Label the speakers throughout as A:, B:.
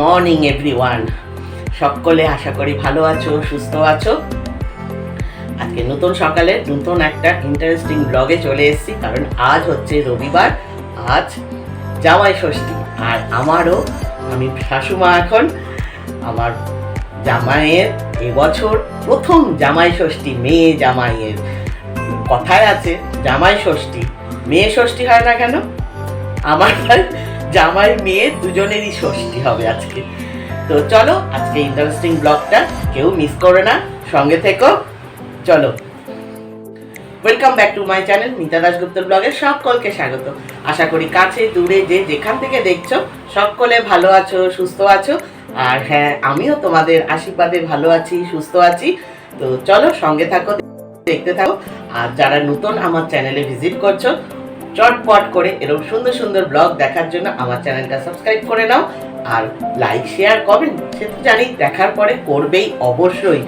A: Morning everyone সকলে আশা করি ভালো আছো, সুস্থ আছো। আজকে নতুন সকালে নতুন একটা ইন্টারেস্টিং ব্লগে চলে এসেছি, কারণ আজ হচ্ছে রবিবার, আজ জামাই ষষ্ঠী, আর আমারও, আমি শাশুমা এখন, আমার জামাইয়ের এবছর প্রথম জামাই ষষ্ঠী, মেয়ে জামাইয়ের কথায় আছে, জামাই ষষ্ঠী, মেয়ে ষষ্ঠী হয় না কেন? আমার জামাই মেয়ে দুজনেরই ষষ্ঠী হবে আজকে। তো চলো, আজকে ইন্টারেস্টিং ব্লগটা কেউ মিস করে না। সঙ্গে থেকো। চলো। Welcome back to my channel Mita Dasgupta ব্লগের সকলকে স্বাগত। আশা করি কাছে, দূরে, যে যেখান থেকে দেখছ, সকলে ভালো আছো, সুস্থ আছো। আর হ্যাঁ আমিও তোমাদের আশীর্বাদে ভালো আছি, সুস্থ আছি। তো চলো, সঙ্গে থাকো, দেখতে থাকো। আর যারা নতুন আমার চ্যানেলে ভিজিট করছ চটপট করে এরকম সুন্দর সুন্দর ব্লগ দেখার জন্য আমার চ্যানেলটা সাবস্ক্রাইব করে নাও আর লাইক, শেয়ার, কমেন্ট, সে তো জানি, দেখার পরে করবেই অবশ্যই।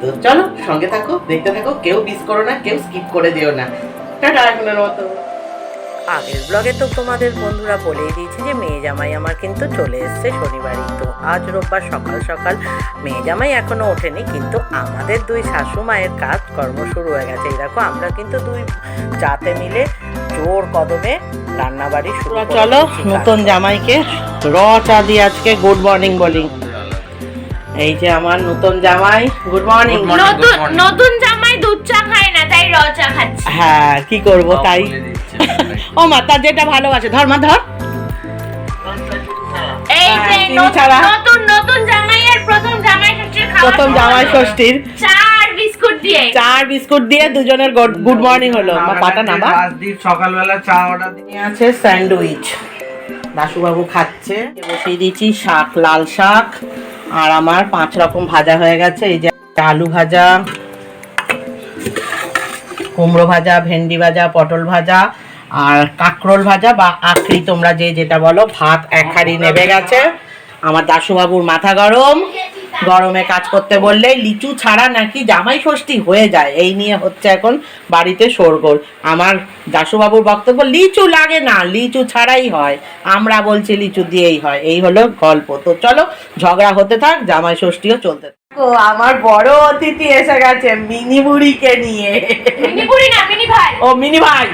A: তো চলো সঙ্গে থাকো, দেখতে থাকো, কেউ মিস করো না, কেউ স্কিপ করে দিও না। টাটা এখনের মতো।
B: আগের ব্লগে তো তোমাদের বন্ধুরা বলেই দিয়েছি যে মেয়ে জামাই আমার কিন্তু চলে এসছে শনিবারই। তো আজ রোববার সকাল সকাল মেয়ে জামাই এখনও ওঠেনি, কিন্তু আমাদের দুই শাশু মায়ের কাজ কর্ম শুরু হয়ে গেছে। দেখো, আমরা কিন্তু দুই যাতে মিলে জোর কদমে রান্নাবাড়ি শুরু
A: চলো নতুন জামাইকে। র চা দিয়ে আজকে গুড মর্নিং বলি। এই যে আমার নতুন জামাই গুড মর্নিং।
C: নতুন নতুন জামাই দুধ চা খায় না তাই র চা খাচ্ছে।
A: হ্যাঁ কি করব তাই? ও মা তার যেটা ভালোবাসে ধর মা ধর।
C: এই
A: হ্যাঁ,
C: যে নতুন-
A: ছাড়া।
C: নতুন নতুন জামাইয়ের প্রথম জামাই ষষ্ঠীর
A: প্রথম জামাই ষষ্ঠীর।
C: চা আর দিয়ে।
A: চার বিস্কুট দিয়ে দুজনের গুড মর্নিং হলো। মা পাটা নামা।
D: সকালবেলা চা অর্ডার দিয়ে
A: আছে স্যান্ডউইচ। দাশুবাবু খাচ্ছে। বসিয়ে দিয়েছি শাক লাল শাক। আর আমার পাঁচ রকম ভাজা হয়ে গেছে। এই যে আলু ভাজা কুমড়ো ভাজা ভেন্ডি ভাজা পটল ভাজা আর কাঁকরোল ভাজা বা আখরি তোমরা যে যেটা বলো ভাত এক হাঁড়ি নেবে গেছে। আমার দাশুবাবুর মাথা গরম গরমে কাজ করতে বললে লিচু ছাড়া নাকি জামাই ষষ্ঠী হয়ে যায়। এই নিয়ে হচ্ছে এখন বাড়িতে শোরগোল। আমার দাশুবাবুর বক্তব্য লিচু লাগে না লিচু ছাড়াই হয়। আমরা বলছি লিচু দিয়েই হয়। এই হলো গল্প। তো চলো ঝগড়া হতে থাক জামাই ষষ্ঠীও চলতে থাক। ও, আমার বড় অতিথি এসে গেছে মিনি বুড়িকে নিয়ে।
C: মিনি না মিনি ভাই
A: ও মিনি ভাই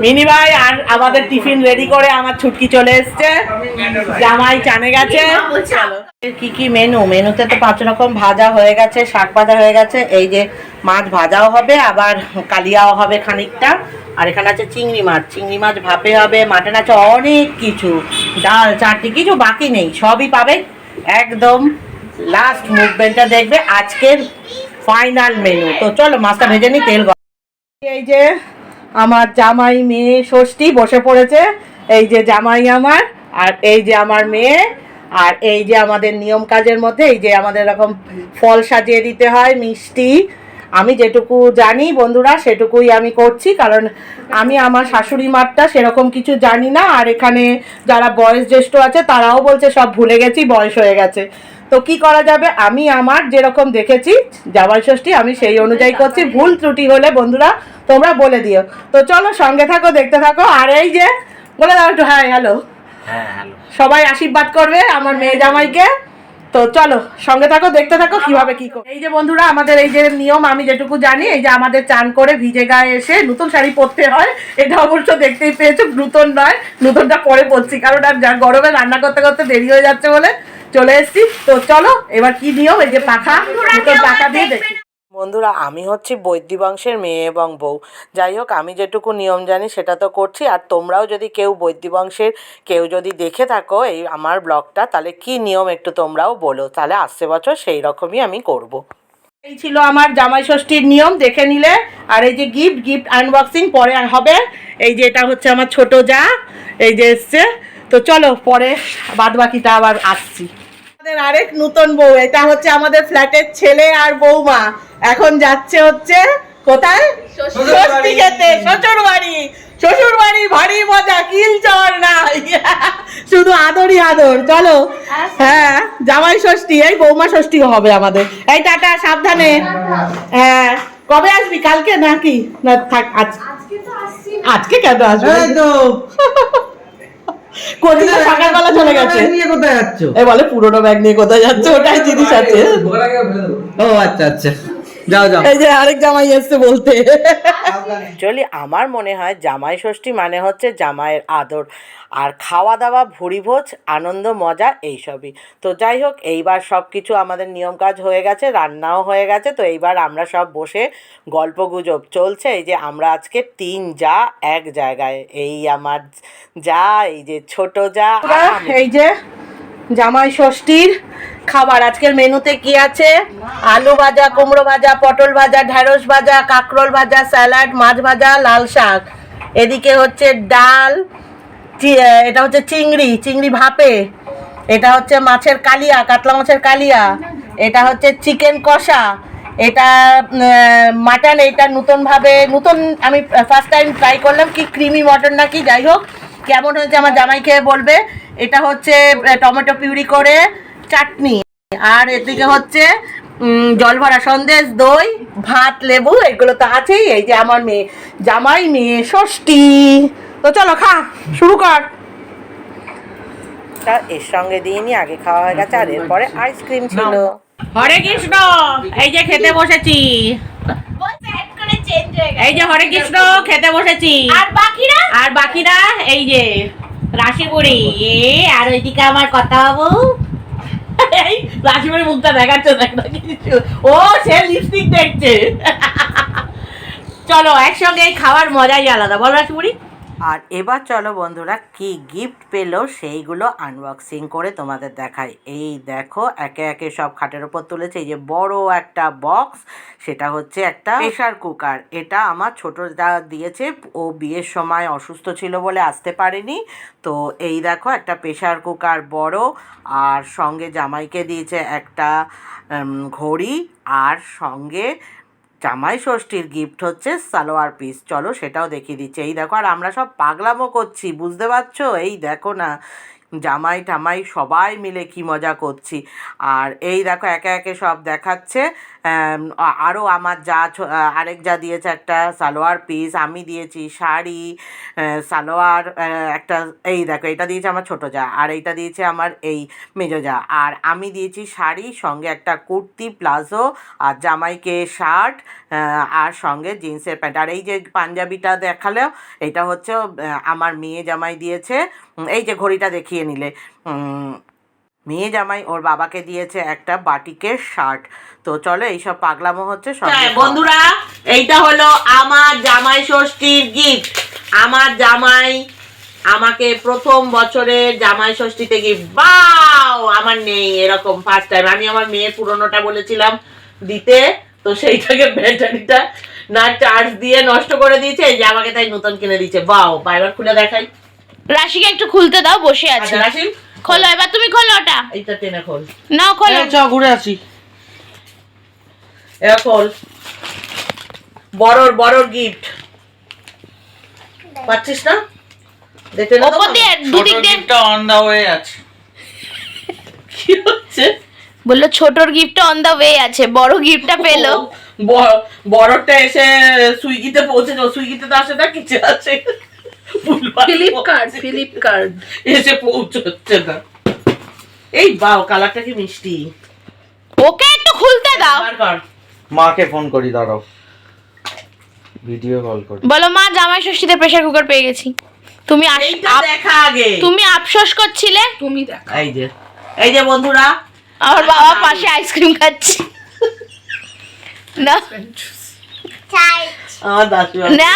A: মিনি ভাই আর আমাদের টিফিন রেডি করে আমার ছুটকি চলে এসছে। জামাই চানে গেছে। কি কি মেনু মেনুতে তো পাঁচ রকম ভাজা হয়ে গেছে শাক ভাজা হয়ে গেছে। এই যে মাছ ভাজাও হবে আবার কালিয়াও হবে খানিকটা। আর এখানে আছে চিংড়ি মাছ। চিংড়ি মাছ ভাপে হবে মাটন আছে অনেক কিছু। ডাল চাটনি কিছু বাকি নেই সবই পাবে। একদম লাস্ট মুভমেন্টটা দেখবে আজকের ফাইনাল মেনু তো চলো মাছটা ভেজে নি তেল গরম। এই যে আমার জামাই মেয়ে ষষ্ঠী বসে পড়েছে। এই যে জামাই আমার, আর এই যে আমার মেয়ে, আর এই যে আমাদের নিয়ম কাজের মধ্যে, এই যে আমাদের এরকম ফল সাজিয়ে দিতে হয়, মিষ্টি। আমি যেটুকু জানি বন্ধুরা, সেটুকুই আমি করছি, কারণ আমি আমার শাশুড়ি মারটা সেরকম কিছু জানি না, আর এখানে যারা বয়স জ্যেষ্ঠ আছে, তারাও বলছে সব ভুলে গেছি, বয়স হয়ে গেছে। তো কি করা যাবে? আমি আমার যেরকম দেখেছি জামাই ষষ্ঠী আমি সেই অনুযায়ী করছি। ভুল ত্রুটি হলে বন্ধুরা তোমরা বলে দিও। তো চলো সঙ্গে থাকো দেখতে থাকো। আর এই যে বলে দাও একটু হ্যাঁ হ্যালো
D: হ্যাঁ
A: সবাই আশীর্বাদ করবে আমার মেয়ে জামাইকে। তো চলো সঙ্গে থাকো দেখতে থাকো কীভাবে কি করো এই যে বন্ধুরা আমাদের এই যে নিয়ম আমি যেটুকু জানি এই যে আমাদের চান করে ভিজে গায়ে এসে নতুন শাড়ি পরতে হয়। এটা অবশ্য দেখতেই পেয়েছ নতুন নয় নতুনটা পরে পরছি। কারণ আর যা গরমে রান্না করতে করতে দেরি হয়ে যাচ্ছে বলে চলে এসেছি। তো চলো এবার কি নিয়ম? এই যে পাখা পাখা দিয়ে দেখি বন্ধুরা আমি হচ্ছি বৈদ্যি বংশের মেয়ে এবং বউ। যাই হোক আমি যেটুকু নিয়ম জানি সেটা তো করছি। আর তোমরাও যদি কেউ বৈদ্যি বংশের কেউ যদি দেখে থাকো এই আমার ব্লগটা তাহলে কি নিয়ম একটু তোমরাও বলো? তাহলে আসছে বছর সেই রকমই আমি করব। এই ছিল আমার জামাই ষষ্ঠীর নিয়ম দেখে নিলে। আর এই যে গিফট গিফট আনবক্সিং পরে হবে। এই যে এটা হচ্ছে আমার ছোট যা এই যে এসছে। তো চলো পরে বাদ বাকিটা আবার আসছি। আমাদের আরেক নতুন বউ এটা হচ্ছে আমাদের ফ্ল্যাটের ছেলে আর বৌমা। এখন যাচ্ছে হচ্ছে কোথায়? ষষ্ঠী খেতে শ্বশুর বাড়ি শ্বশুর বাড়ি ভারী মজা কিল চর নাই। শুধু আদরই আদর চলো। হ্যাঁ জামাই ষষ্ঠী এই বৌমা ষষ্ঠীও হবে আমাদের। এই টাটা সাবধানে। হ্যাঁ কবে আসবি? কালকে নাকি? না থাক আজ আজকে কেন আসবি?
D: তো।
A: সকালবেলা চলে গেছে।
E: নিয়ে কোথায় যাচ্ছ?
A: এ বলে পুরোনো ব্যাগ নিয়ে কোথায় যাচ্ছে? ওটাই জিনিস আছে।
E: ও আচ্ছা আচ্ছা। যাও যাও।
A: এই যে আরেক জামাই এসছে বলতে।
B: অ্যাকচুয়ালি আমার মনে হয় জামাই ষষ্ঠী মানে হচ্ছে জামাইয়ের আদর। আর খাওয়া দাওয়া ভুরি ভোজ আনন্দ মজা এইসবই। তো যাই হোক এইবার সব কিছু আমাদের নিয়ম কাজ হয়ে গেছে রান্নাও হয়ে গেছে তো এইবার আমরা সব বসে গল্প গুজব। চলছে এই যে আমরা আজকে তিন যা এক জায়গায়। এই আমার যা এই যে ছোট যা
A: এই যে জামাই ষষ্ঠীর খাবার। আজকের মেনুতে কি আছে? আলু ভাজা, কুমড়ো ভাজা, পটল ভাজা, ঢেঁড়স ভাজা, কাঁকরোল ভাজা, স্যালাড, মাছ ভাজা, লাল শাক। এদিকে হচ্ছে ডাল এটা হচ্ছে চিংড়ি চিংড়ি ভাপে। এটা হচ্ছে মাছের কালিয়া, কাতলা মাছের কালিয়া। এটা হচ্ছে চিকেন কষা। এটা মাটন, এটা নতুনভাবে, নতুন আমি ফার্স্ট টাইম ট্রাই করলাম, কি ক্রিমি মটন নাকি যাই হোক, কেমন হয়েছে আমার জামাই খেয়ে বলবে। এটা হচ্ছে টমেটো পিউরি করে চাটনি। আর এদিকে হচ্ছে জল ভরা সন্দেশ দই ভাত লেবু এগুলো তো আছেই। এই যে আমার মেয়ে জামাই মেয়ে ষষ্ঠী। তো চলো খা শুরু কর।
B: তা এর সঙ্গে দিয়ে নি আগে খাওয়া হয়ে গেছে আর এরপরে আইসক্রিম ছিল।
A: হরে কৃষ্ণ! এই যে খেতে বসেছি।
C: হয়ে
A: এই যে হরে কৃষ্ণ খেতে বসেছি।
C: আর বাকিরা?
A: আর বাকিরা এই যে রাশিপুরি এ, আর ওইদিকে আমার কথা বাবু। এই রাশিপুরি মুখটা দেখাচ্ছে দেখ না কিছু। ও, সে লিপস্টিক দেখছে। চলো, একসঙ্গে খাওয়ার মজাই আলাদা। বল রাশিপুরি
B: আর এবার চলো বন্ধুরা, কি গিফট পেল সেইগুলো আনবক্সিং করে তোমাদের দেখাই। এই দেখো, একে একে সব খাটের ওপর তুলেছে। এই যে বড় একটা বক্স সেটা হচ্ছে একটা প্রেশার কুকার এটা আমার ছোট যা দিয়েছে, ও বিয়ের সময় অসুস্থ ছিল বলে আসতে পারেনি। তো এই দেখো, একটা প্রেশার কুকার বড়, আর সঙ্গে জামাইকে দিয়েছে একটা ঘড়ি, আর সঙ্গে জামাই ষষ্ঠীর গিফট হচ্ছে সালোয়ার পিস চলো সেটাও দেখিয়ে দিচ্ছে। এই দেখো, আর আমরা সব পাগলামো করছি, বুঝতে পারছ? এই দেখো না, জামাই টামাই সবাই মিলে কি মজা করছি। আর এই দেখো, একে একে সব দেখাচ্ছে। আরও আমার যা আরেক যা দিয়েছে একটা সালোয়ার পিস আমি দিয়েছি শাড়ি সালোয়ার একটা, এই দেখো, এটা দিয়েছে আমার ছোটো যা, আর এইটা দিয়েছে আমার এই মেজো যা, আর আমি দিয়েছি শাড়ি, সঙ্গে একটা কুর্তি, প্লাজো, আর জামাইকে শার্ট আর সঙ্গে জিন্সের প্যান্ট, আর এই যে পাঞ্জাবিটা দেখালেও এটা হচ্ছে আমার মেয়ে জামাই দিয়েছে এই যে ঘড়িটা দেখিয়ে নিলে মেয়ে জামাই ওর বাবাকে দিয়েছে একটা বাটিকের শার্ট। তো চলো এইসব পাগলামো হচ্ছে
A: হ্যাঁ। বন্ধুরা এইটা হলো আমার জামাই ষষ্ঠীর গিফট আমার জামাই আমাকে প্রথম বছরে জামাই ষষ্ঠীতে গিফট বাও আমার নেই এরকম ফার্স্ট টাইম আমি আমার মেয়ের পুরনোটা বলেছিলাম দিতে তো সেইটাকে ব্যাটারিটা না চার্জ দিয়ে নষ্ট করে দিয়েছে এই যে আমাকে তাই নতুন কিনে দিয়েছে। বাও বা এবার খুলে দেখাই।
C: রাশিকে একটু খুলতে দাও বসে আছে।
A: আচ্ছা রাশি
C: খোলো এবার তুমি খোলো ওটা।
A: এইটা টেনে খোল।
C: নাও খোলো।
A: চ ঘুরে আসি। এবার খোল। বড়র বড়র গিফট পাচ্ছিস না? দেখতে না
C: ওপর দিয়ে দুদিক দিয়ে।
D: অন দা ওয়ে আছে।
A: কি হচ্ছে?
C: বলল ছোটর গিফটটা অন দা ওয়ে আছে। বড় গিফটটা পেল।
A: ব- বড়রটা এসে সুইগিতে পৌঁছে যাও সুইগিতে তো আসে না কিছু আছে ফ্লিপকার্ট ফ্লিপকার্ট এসে পৌঁছচ্ছে না। এই বাও কালারটা কি মিষ্টি?
C: ওকে একটু খুলতে দাও।
D: মাকে ফোন করি দাঁড়াও। ভিডিও কল করি।
C: বলো মা জামাই ষষ্ঠীতে প্রেসার কুকার পেয়ে গেছি। তুমি
A: এইটা দেখা আগে।
C: তুমি আফসোস করছিলে?
A: এই যে। এই যে বন্ধুরা।
C: আমার বাবা পাশে আইসক্রিম খাচ্ছে। না। না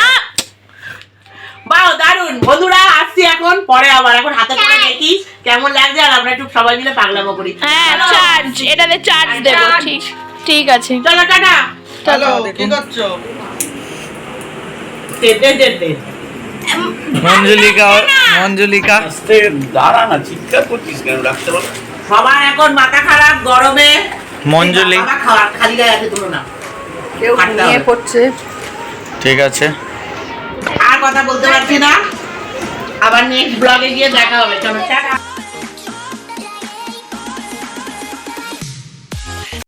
A: বাও দারুণ বন্ধুরা আসছি এখন পরে আবার। এখন হাতে করে দেখি কেমন লাগছে আর আমরা একটু সবাই মিলে পাগলামো করি।
C: হ্যাঁ চার্জ এটাতে চার্জ দেবো ঠিক ঠিক আছে।
A: চলো টাটা।
D: হ্যালো কি করছ? মঞ্জুলিকা মঞ্জুলিকা।
F: দাঁড়া না চিৎকার করছিস কেন? রাখতে পারো
A: সবার এখন মাথা খারাপ গরমে।
D: মঞ্জুলি
A: খালি গায়ে আছে তুলো না কেউ নিয়ে পড়ছে।
D: ঠিক আছে।
A: আর কথা বলতে পারছি না। আবার নেক্সট ব্লগে গিয়ে দেখা হবে চলো